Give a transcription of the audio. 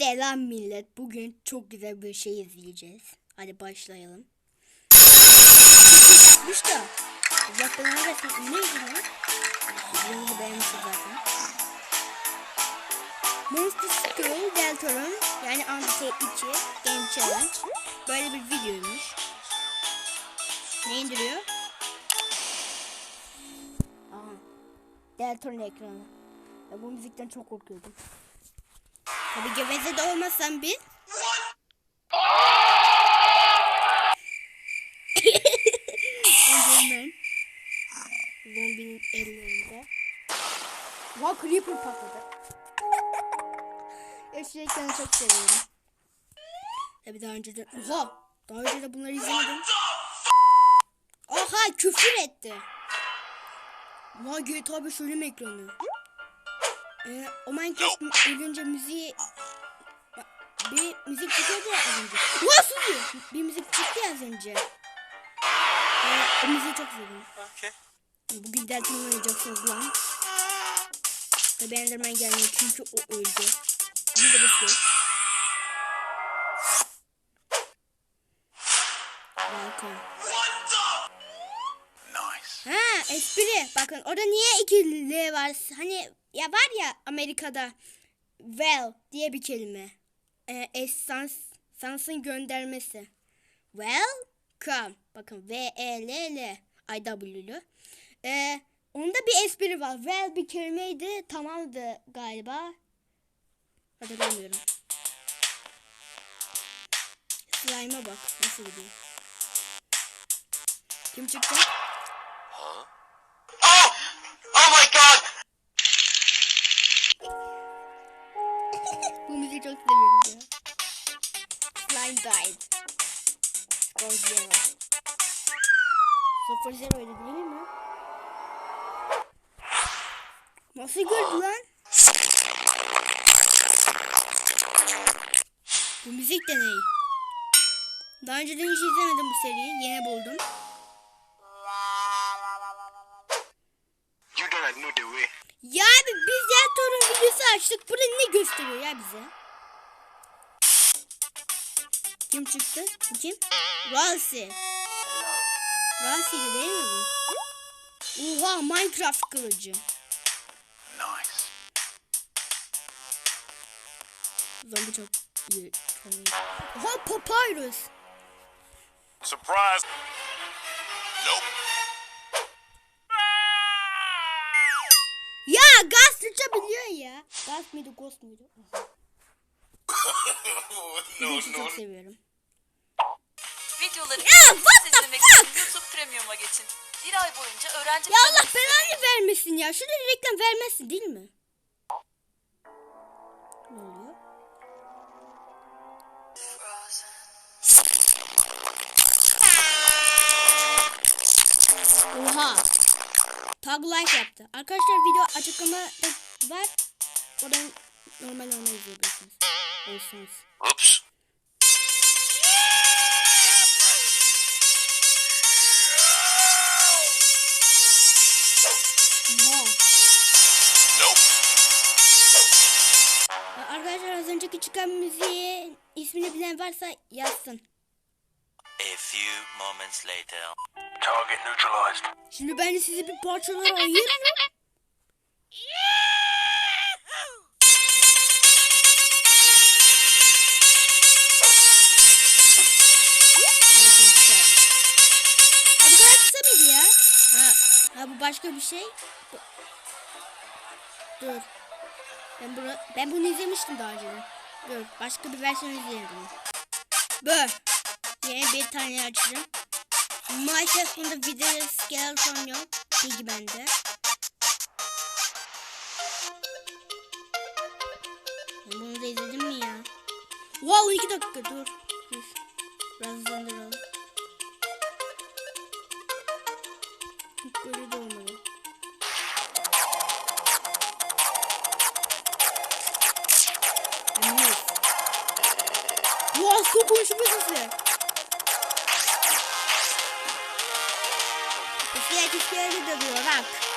Selam millet. Bugün çok güzel bir şey izleyeceğiz. Hadi başlayalım. Yapmış da. Belanı versin. Ne lan? Videomuzu beğenmişsiniz zaten. Monster Scroll Deltarune yani Undertale 2 Game Challenge. Böyle bir videoymuş. Ne indiriyor? Aha. Deltarune ekranı. Ya bu müzikten çok korkuyordum. Tabii geveze de olmasam bir. Enderman. Zombinin ellerinde. Vay Creeper patladı. Ya şu ekranı çok seviyorum. Tabii daha önce de... Oha! Daha önce de bunları izlemedim. Oha küfür etti. Vay GTA 5 ölüm ekranı. Ee, o Minecraft ölünce müziği bir müzik çıkıyordu ya az önce. Ulan suyu! Bir müzik çıktı ya az önce. Ee, o müziği çok seviyorum. Okay. Bugün Delta'nı oynayacaksınız lan. Tabi Enderman gelmiyor çünkü o öldü. Bir de şey. Welcome. Espri. Bakın orada niye iki L var? Hani ya var ya Amerika'da well diye bir kelime. Ee, essans, sansın göndermesi. Welcome. Bakın V E L L I W'lü. Ee, onda bir espri var. Well bir kelimeydi. Tamamdı galiba. Hatırlamıyorum. Slime'a bak. Nasıl gidiyor. Kim çıktı? God! Bu müziği çok seviyorum ya. Slime died. Score zero. Sıfır zero öyle değil mi? Nasıl gördü lan? Bu müzik de ne? Daha önce hiç izlemedim bu seriyi. Yeni buldum. Don't know the way. Ya abi biz ya torun videosu açtık. Burada ne gösteriyor ya bize? Kim çıktı? Bu Kim? Ralsi. Ralsi'ydi değil mi bu? Oha Minecraft kılıcı. Nice. Zombi. Çok iyi. Oha Papyrus. Surprise! Nope. Ya gaz sıçabiliyor ya. Gaz mıydı ghost muydu? No, Bunu çok seviyorum. Videoları Ya, what the izlemek fuck? için YouTube Premium'a geçin. Bir ay boyunca öğrenci Ya Allah belanı vermesin ya. Şurada reklam vermezsin değil mi? Ne oluyor? Tag life yaptı. Arkadaşlar video açıklamada var. Oradan normal normal izleyebilirsiniz. Olsunuz. Nope. Arkadaşlar az önceki çıkan müziği ismini bilen varsa yazsın. A few moments later. Target neutralized. Şimdi ben de sizi bir parçalara ayırırım. Ha bu başka bir şey. Bu- Dur. Ben bunu, ben bunu izlemiştim daha önce. Dur. Başka bir versiyon izleyelim. Bu. Yeni bir tane açacağım. Maalesef bunda video skeleton yok. Peki bende. Ben bunu da izledim mi ya? Wow 2 dakika dur. Dur. Biraz hızlandıralım. Böyle de olmalı. Emin Wow su konuşma sesi. İskeleti dövüyor bak.